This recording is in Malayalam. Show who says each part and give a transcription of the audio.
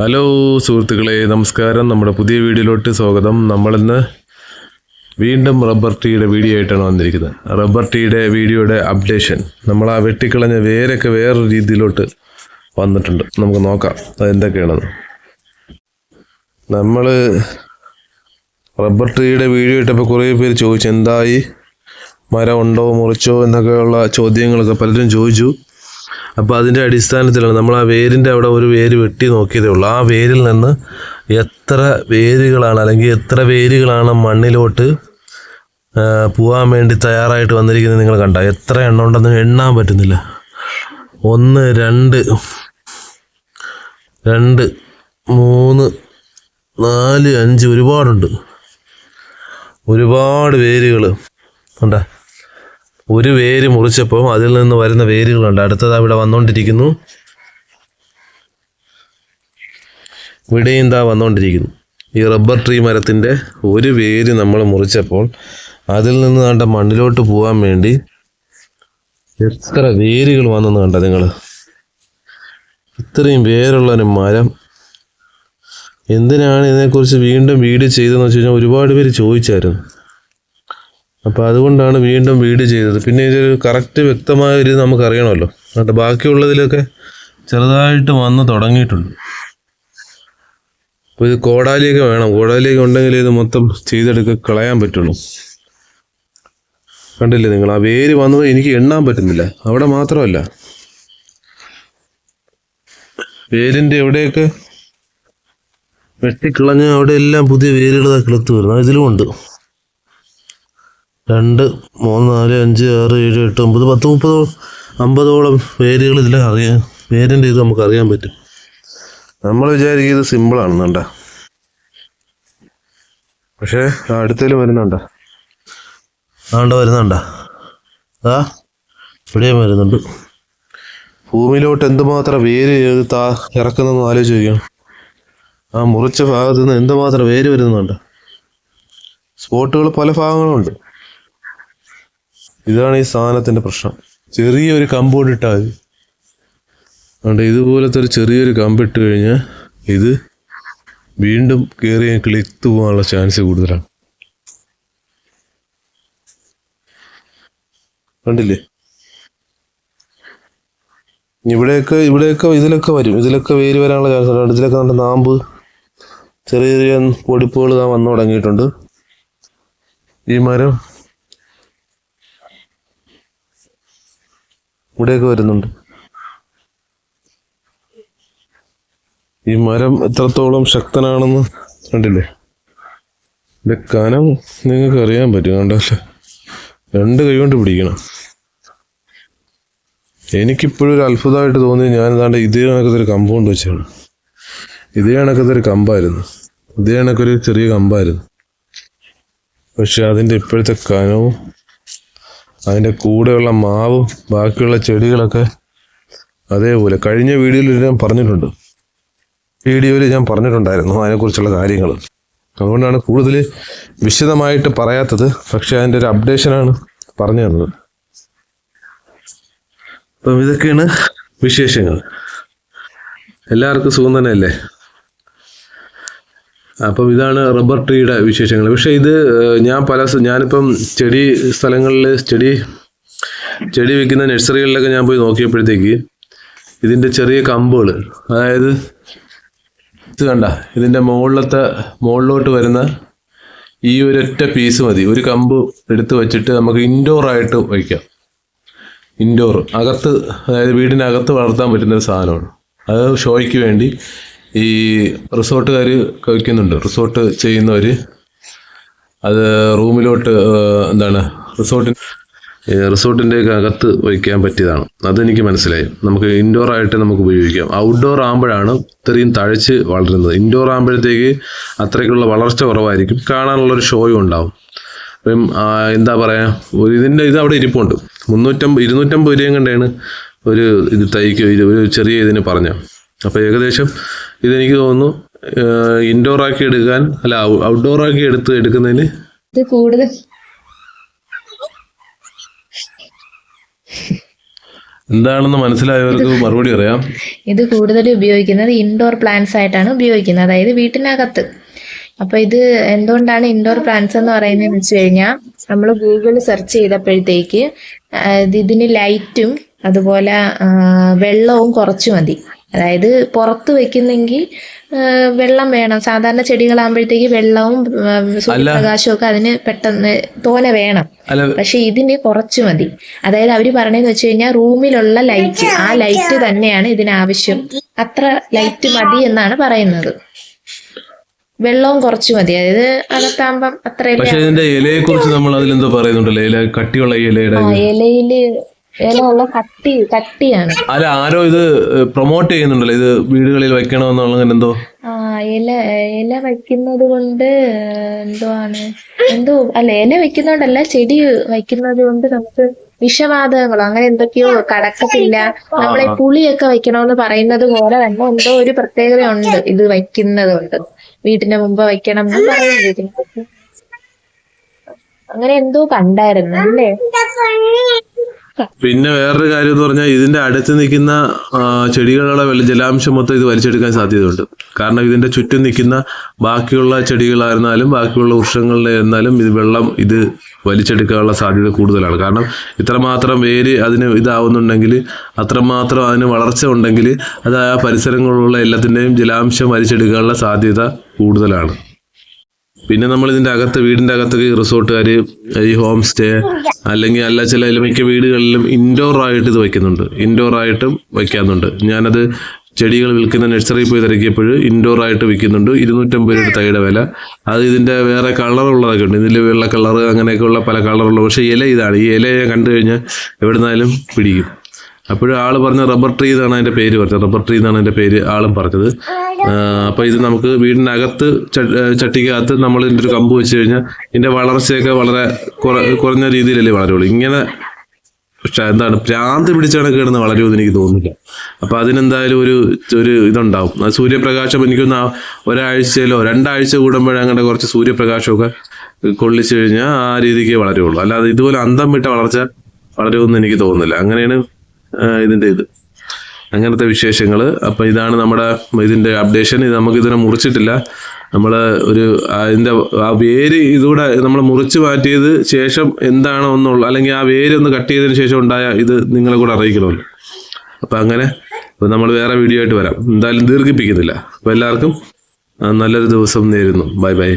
Speaker 1: ഹലോ സുഹൃത്തുക്കളെ നമസ്കാരം നമ്മുടെ പുതിയ വീഡിയോയിലോട്ട് സ്വാഗതം നമ്മളിന്ന് വീണ്ടും റബ്ബർ ടീയുടെ വീഡിയോ ആയിട്ടാണ് വന്നിരിക്കുന്നത് റബ്ബർ ടീയുടെ വീഡിയോയുടെ അപ്ഡേഷൻ നമ്മൾ ആ വെട്ടിക്കളഞ്ഞ വേരൊക്കെ വേറൊരു രീതിയിലോട്ട് വന്നിട്ടുണ്ട് നമുക്ക് നോക്കാം അതെന്തൊക്കെയാണെന്ന് നമ്മൾ റബ്ബർ ട്രീയുടെ വീഡിയോ ഇട്ടപ്പോൾ കുറേ പേര് ചോദിച്ചു എന്തായി മരം ഉണ്ടോ മുറിച്ചോ എന്നൊക്കെയുള്ള ചോദ്യങ്ങളൊക്കെ പലരും ചോദിച്ചു അപ്പോൾ അതിൻ്റെ അടിസ്ഥാനത്തിലാണ് നമ്മൾ ആ വേരിൻ്റെ അവിടെ ഒരു വേര് വെട്ടി നോക്കിയതേ ഉള്ളൂ ആ വേരിൽ നിന്ന് എത്ര വേരുകളാണ് അല്ലെങ്കിൽ എത്ര വേരുകളാണ് മണ്ണിലോട്ട് പോകാൻ വേണ്ടി തയ്യാറായിട്ട് വന്നിരിക്കുന്നത് നിങ്ങൾ കണ്ട എത്ര എണ്ണം ഉണ്ടെന്ന് എണ്ണാൻ പറ്റുന്നില്ല ഒന്ന് രണ്ട് രണ്ട് മൂന്ന് നാല് അഞ്ച് ഒരുപാടുണ്ട് ഒരുപാട് വേരുകൾ ഉണ്ടോ ഒരു വേര് മുറിച്ചപ്പോൾ അതിൽ നിന്ന് വരുന്ന വേരുകളുണ്ട് അടുത്തത് അവിടെ വന്നുകൊണ്ടിരിക്കുന്നു ഇവിടെയും ഇതാ വന്നുകൊണ്ടിരിക്കുന്നു ഈ റബ്ബർ ട്രീ മരത്തിൻ്റെ ഒരു വേര് നമ്മൾ മുറിച്ചപ്പോൾ അതിൽ നിന്ന് കണ്ട മണ്ണിലോട്ട് പോകാൻ വേണ്ടി എത്ര വേരുകൾ വന്നെന്ന് കണ്ട നിങ്ങൾ ഇത്രയും വേരുള്ള ഒരു മരം എന്തിനാണ് ഇതിനെക്കുറിച്ച് വീണ്ടും വീഡിയോ ചെയ്തതെന്ന് വെച്ച് കഴിഞ്ഞാൽ ഒരുപാട് പേര് ചോദിച്ചായിരുന്നു അപ്പോൾ അതുകൊണ്ടാണ് വീണ്ടും വീട് ചെയ്തത് പിന്നെ ഇതൊരു കറക്റ്റ് വ്യക്തമായ ഒരു നമുക്കറിയണമല്ലോ എന്നിട്ട് ബാക്കിയുള്ളതിലൊക്കെ ചെറുതായിട്ട് വന്ന് തുടങ്ങിയിട്ടുണ്ട് അപ്പോൾ ഇത് കോടാലിയൊക്കെ വേണം കോടാലിയൊക്കെ ഉണ്ടെങ്കിൽ ഇത് മൊത്തം ചെയ്തെടുക്ക കളയാൻ പറ്റുള്ളൂ കണ്ടില്ലേ നിങ്ങൾ ആ വേര് വന്നത് എനിക്ക് എണ്ണാൻ പറ്റുന്നില്ല അവിടെ മാത്രമല്ല വേരിൻ്റെ എവിടെയൊക്കെ വെട്ടിക്കളഞ്ഞ് അവിടെ എല്ലാം പുതിയ വേരുകൾ കിളുത്ത് വരുന്നു അതിലും ഉണ്ട് രണ്ട് മൂന്ന് നാല് അഞ്ച് ആറ് ഏഴ് എട്ട് ഒമ്പത് പത്ത് മുപ്പത് അമ്പതോളം പേരുകൾ ഇതിൽ അറിയാൻ പേരിൻ്റെ ഇത് നമുക്ക് അറിയാൻ പറ്റും നമ്മൾ വിചാരിക്കുക ഇത് സിമ്പിളാണെന്നുണ്ട പക്ഷേ അടുത്തതിൽ വരുന്നുണ്ട ആണ്ട വരുന്നുണ്ട ആ ഇവിടെയും വരുന്നുണ്ട് ഭൂമിയിലോട്ട് എന്തുമാത്രം വേര് താ ഇറക്കുന്നതെന്ന് ആലോചിച്ച് നോക്കണം ആ മുറിച്ച ഭാഗത്തു നിന്ന് എന്തുമാത്രം വേര് വരുന്നുണ്ട് സ്പോട്ടുകൾ പല ഭാഗങ്ങളുണ്ട് ഇതാണ് ഈ സാധനത്തിൻ്റെ പ്രശ്നം ചെറിയൊരു കമ്പോട് ഇട്ടാൽ മതി അതുകൊണ്ട് ഇതുപോലത്തെ ഒരു ചെറിയൊരു കമ്പിട്ട് കഴിഞ്ഞാൽ ഇത് വീണ്ടും കയറി കിളിത്ത് പോകാനുള്ള ചാൻസ് കൂടുതലാണ് കണ്ടില്ലേ ഇവിടെയൊക്കെ ഇവിടെയൊക്കെ ഇതിലൊക്കെ വരും ഇതിലൊക്കെ വേര് വരാനുള്ള ചാൻസ് ഉണ്ട് ഇതിലൊക്കെ നല്ല നാമ്പ് ചെറിയ ചെറിയ പൊടിപ്പുകൾ താൻ വന്നു തുടങ്ങിയിട്ടുണ്ട് ഈ മരം ഇവിടെയൊക്കെ വരുന്നുണ്ട് ഈ മരം എത്രത്തോളം ശക്തനാണെന്ന് കണ്ടില്ലേ ഇതിൻ്റെ കനം നിങ്ങൾക്ക് അറിയാൻ പറ്റും കണ്ടല്ലേ രണ്ട് കൈ കൊണ്ട് പിടിക്കണം എനിക്കിപ്പോഴൊരു ഒരു അത്ഭുതമായിട്ട് തോന്നി ഞാൻ ഏതാണ്ട് ഇതേ കണക്കത്തെ ഒരു കമ്പൗണ്ട് വെച്ചാണ് ഇതേ കണക്കത്തെ ഒരു കമ്പായിരുന്നു ഇതേ കണക്കൊരു ചെറിയ കമ്പായിരുന്നു പക്ഷെ അതിൻ്റെ ഇപ്പോഴത്തെ കനവും അതിൻ്റെ കൂടെയുള്ള മാവും ബാക്കിയുള്ള ചെടികളൊക്കെ അതേപോലെ കഴിഞ്ഞ വീഡിയോയിൽ ഞാൻ പറഞ്ഞിട്ടുണ്ട് വീഡിയോയിൽ ഞാൻ പറഞ്ഞിട്ടുണ്ടായിരുന്നു അതിനെക്കുറിച്ചുള്ള കാര്യങ്ങൾ അതുകൊണ്ടാണ് കൂടുതൽ വിശദമായിട്ട് പറയാത്തത് പക്ഷേ അതിൻ്റെ ഒരു അപ്ഡേഷനാണ് പറഞ്ഞു തന്നത് അപ്പം ഇതൊക്കെയാണ് വിശേഷങ്ങൾ എല്ലാവർക്കും സുഖം തന്നെയല്ലേ അപ്പം ഇതാണ് റബ്ബർ ട്രീയുടെ വിശേഷങ്ങൾ പക്ഷേ ഇത് ഞാൻ പല ഞാനിപ്പം ചെടി സ്ഥലങ്ങളിൽ ചെടി ചെടി വെക്കുന്ന നഴ്സറികളിലൊക്കെ ഞാൻ പോയി നോക്കിയപ്പോഴത്തേക്ക് ഇതിൻ്റെ ചെറിയ കമ്പുകൾ അതായത് ഇത് കണ്ട ഇതിൻ്റെ മുകളിലത്തെ മുകളിലോട്ട് വരുന്ന ഈ ഒരൊറ്റ പീസ് മതി ഒരു കമ്പ് എടുത്ത് വെച്ചിട്ട് നമുക്ക് ഇൻഡോർ ആയിട്ട് വയ്ക്കാം ഇൻഡോർ അകത്ത് അതായത് വീടിനകത്ത് വളർത്താൻ പറ്റുന്ന ഒരു സാധനമാണ് അത് ഷോയ്ക്ക് വേണ്ടി ഈ റിസോർട്ടുകാർ കഴിക്കുന്നുണ്ട് റിസോർട്ട് ചെയ്യുന്നവർ അത് റൂമിലോട്ട് എന്താണ് റിസോർട്ടിന് റിസോർട്ടിൻ്റെ അകത്ത് വയ്ക്കാൻ പറ്റിയതാണ് അതെനിക്ക് മനസ്സിലായി നമുക്ക് ഇൻഡോർ ആയിട്ട് നമുക്ക് ഉപയോഗിക്കാം ഔട്ട്ഡോർ ആകുമ്പോഴാണ് ഇത്രയും തഴച്ച് വളരുന്നത് ഇൻഡോർ ആകുമ്പോഴത്തേക്ക് അത്രയ്ക്കുള്ള വളർച്ച കുറവായിരിക്കും കാണാനുള്ളൊരു ഷോയും ഉണ്ടാവും അപ്പം എന്താ പറയുക ഇതിൻ്റെ ഇത് അവിടെ ഇരിപ്പുണ്ട് മുന്നൂറ്റമ്പത് ഇരുന്നൂറ്റമ്പത് രൂപയും കണ്ടാണ് ഒരു ഇത് തൈക്ക് ഒരു ചെറിയ ഇതിന് പറഞ്ഞത് അപ്പോൾ ഏകദേശം ഇതെനിക്ക് തോന്നുന്നു ഇൻഡോർ ആക്കി എടുക്കാൻ അല്ല ഔട്ട്ഡോർ ആക്കി എടുത്ത് എടുക്കുന്നതിന് കൂടുതൽ എന്താണെന്ന് മനസ്സിലായവർക്ക് മറുപടി പറയാം
Speaker 2: ഇത് കൂടുതൽ ഉപയോഗിക്കുന്നത് ഇൻഡോർ പ്ലാന്റ്സ് ആയിട്ടാണ് ഉപയോഗിക്കുന്നത് അതായത് വീട്ടിനകത്ത് അപ്പൊ ഇത് എന്തുകൊണ്ടാണ് ഇൻഡോർ പ്ലാന്റ്സ് എന്ന് പറയുന്നത് വെച്ച് കഴിഞ്ഞാൽ നമ്മൾ ഗൂഗിളിൽ സെർച്ച് ചെയ്തപ്പോഴത്തേക്ക് ഇതിന് ലൈറ്റും അതുപോലെ വെള്ളവും കുറച്ച് മതി അതായത് പുറത്ത് വെക്കുന്നെങ്കിൽ വെള്ളം വേണം സാധാരണ ചെടികളാകുമ്പോഴത്തേക്ക് വെള്ളവും സൂര്യപ്രകാശവും ഒക്കെ അതിന് പെട്ടെന്ന് തോനെ വേണം പക്ഷെ ഇതിന് കുറച്ച് മതി അതായത് അവര് പറഞ്ഞതെന്ന് വെച്ച് കഴിഞ്ഞാൽ റൂമിലുള്ള ലൈറ്റ് ആ ലൈറ്റ് തന്നെയാണ് ഇതിനാവശ്യം അത്ര ലൈറ്റ് മതി എന്നാണ് പറയുന്നത് വെള്ളവും കുറച്ച് മതി അതായത് അകത്താകുമ്പം അത്ര
Speaker 1: ഇതിന്റെ ഇലയെ കുറിച്ച് നമ്മൾ അതിലെന്തോ പറയുന്നുണ്ടല്ലോ ഇല കട്ടിയുള്ള ഇലയുടെ
Speaker 2: ഇലയില് കട്ടി കട്ടിയാണ്
Speaker 1: അല്ല ആരോ ഇത് പ്രൊമോട്ട് ചെയ്യുന്നുണ്ടല്ലോ ഇത് വീടുകളിൽ വെക്കണമെന്നുള്ള എന്തോ
Speaker 2: ഇല ഇല വയ്ക്കുന്നത് കൊണ്ട് എന്തോ ആണ് എന്തോ അല്ല ഇല വെക്കുന്നോണ്ടല്ല ചെടി വയ്ക്കുന്നത് കൊണ്ട് നമുക്ക് വിഷവാതകങ്ങളോ അങ്ങനെ എന്തൊക്കെയോ കടക്കത്തില്ല നമ്മളെ പുളിയൊക്കെ വയ്ക്കണമെന്ന് പറയുന്നത് പോലെ തന്നെ എന്തോ ഒരു പ്രത്യേകത ഉണ്ട് ഇത് വയ്ക്കുന്നത് കൊണ്ട് വീട്ടിന്റെ മുമ്പ് വയ്ക്കണം എന്ന് പറയുന്നത് അങ്ങനെ എന്തോ കണ്ടായിരുന്നു അല്ലേ
Speaker 1: പിന്നെ വേറൊരു കാര്യം എന്ന് പറഞ്ഞാൽ ഇതിന്റെ അടുത്ത് നിൽക്കുന്ന ചെടികളുടെ ജലാംശം മൊത്തം ഇത് വലിച്ചെടുക്കാൻ സാധ്യതയുണ്ട് കാരണം ഇതിന്റെ ചുറ്റും നിൽക്കുന്ന ബാക്കിയുള്ള ചെടികളായിരുന്നാലും ബാക്കിയുള്ള വൃക്ഷങ്ങളുടെ എന്നാലും ഇത് വെള്ളം ഇത് വലിച്ചെടുക്കാനുള്ള സാധ്യത കൂടുതലാണ് കാരണം ഇത്രമാത്രം വേര് അതിന് ഇതാവുന്നുണ്ടെങ്കിൽ അത്രമാത്രം അതിന് വളർച്ച ഉണ്ടെങ്കിൽ അത് ആ പരിസരങ്ങളിലുള്ള എല്ലാത്തിൻ്റെയും ജലാംശം വലിച്ചെടുക്കാനുള്ള സാധ്യത കൂടുതലാണ് പിന്നെ നമ്മൾ ഇതിന്റെ അകത്ത് വീടിന്റെ അകത്തൊക്കെ ഈ റിസോർട്ടുകാർ ഈ ഹോം സ്റ്റേ അല്ലെങ്കിൽ അല്ല ചില മിക്ക വീടുകളിലും ഇൻഡോർ ആയിട്ട് ഇത് വയ്ക്കുന്നുണ്ട് ഇൻഡോർ ആയിട്ടും വയ്ക്കാറുണ്ട് ഞാനത് ചെടികൾ വിൽക്കുന്ന നഴ്സറി പോയി തിരക്കിയപ്പോൾ ഇൻഡോർ ആയിട്ട് വിൽക്കുന്നുണ്ട് ഇരുന്നൂറ്റമ്പത് രൂപ തൈയുടെ വില അത് ഇതിന്റെ വേറെ കളറുള്ളതൊക്കെ ഉണ്ട് ഇതിൽ വെള്ള കളർ അങ്ങനെയൊക്കെയുള്ള പല കളറുള്ള പക്ഷേ ഇല ഇതാണ് ഈ ഇല കണ്ടു കഴിഞ്ഞാൽ എവിടുന്നാലും പിടിക്കും അപ്പോഴും ആൾ പറഞ്ഞ റബ്ബർ ട്രീ എന്നാണ് അതിൻ്റെ പേര് പറഞ്ഞത് റബ്ബർ ട്രീ എന്നാണ് അതിൻ്റെ പേര് ആളും പറഞ്ഞത് അപ്പോൾ ഇത് നമുക്ക് വീടിനകത്ത് ചട്ടിക്കകത്ത് നമ്മൾ ഇതിൻ്റെ ഒരു കമ്പ് വെച്ച് കഴിഞ്ഞാൽ ഇതിൻ്റെ വളർച്ചയൊക്കെ വളരെ കുറഞ്ഞ രീതിയിലല്ലേ വളരുള്ളൂ ഇങ്ങനെ പക്ഷെ എന്താണ് ഭ്രാന്ത് പിടിച്ചാണ് കിടന്ന് വളരുമെന്ന് എനിക്ക് തോന്നുന്നില്ല അപ്പം അതിനെന്തായാലും ഒരു ഒരു ഇതുണ്ടാവും സൂര്യപ്രകാശം എനിക്കൊന്ന് ഒരാഴ്ചയിലോ രണ്ടാഴ്ച അങ്ങനെ കുറച്ച് സൂര്യപ്രകാശമൊക്കെ കൊള്ളിച്ചു കഴിഞ്ഞാൽ ആ രീതിക്ക് വളരുള്ളൂ അല്ലാതെ ഇതുപോലെ അന്തം വിട്ട വളർച്ച വളരുമെന്ന് എനിക്ക് തോന്നുന്നില്ല അങ്ങനെയാണ് ഇതിൻ്റെ ഇത് അങ്ങനത്തെ വിശേഷങ്ങൾ അപ്പോൾ ഇതാണ് നമ്മുടെ ഇതിൻ്റെ അപ്ഡേഷൻ ഇത് നമുക്കിതിനെ മുറിച്ചിട്ടില്ല നമ്മൾ ഒരു അതിൻ്റെ ആ വേര് ഇതുകൂടെ നമ്മൾ മുറിച്ച് മാറ്റിയത് ശേഷം എന്താണോ എന്നുള്ള അല്ലെങ്കിൽ ആ വേര് ഒന്ന് കട്ട് ചെയ്തതിന് ശേഷം ഉണ്ടായ ഇത് നിങ്ങളെ കൂടെ അറിയിക്കണമല്ലോ അപ്പോൾ അങ്ങനെ നമ്മൾ വേറെ വീഡിയോ ആയിട്ട് വരാം എന്തായാലും ദീർഘിപ്പിക്കുന്നില്ല അപ്പോൾ എല്ലാവർക്കും നല്ലൊരു ദിവസം നേരുന്നു ബൈ ബൈ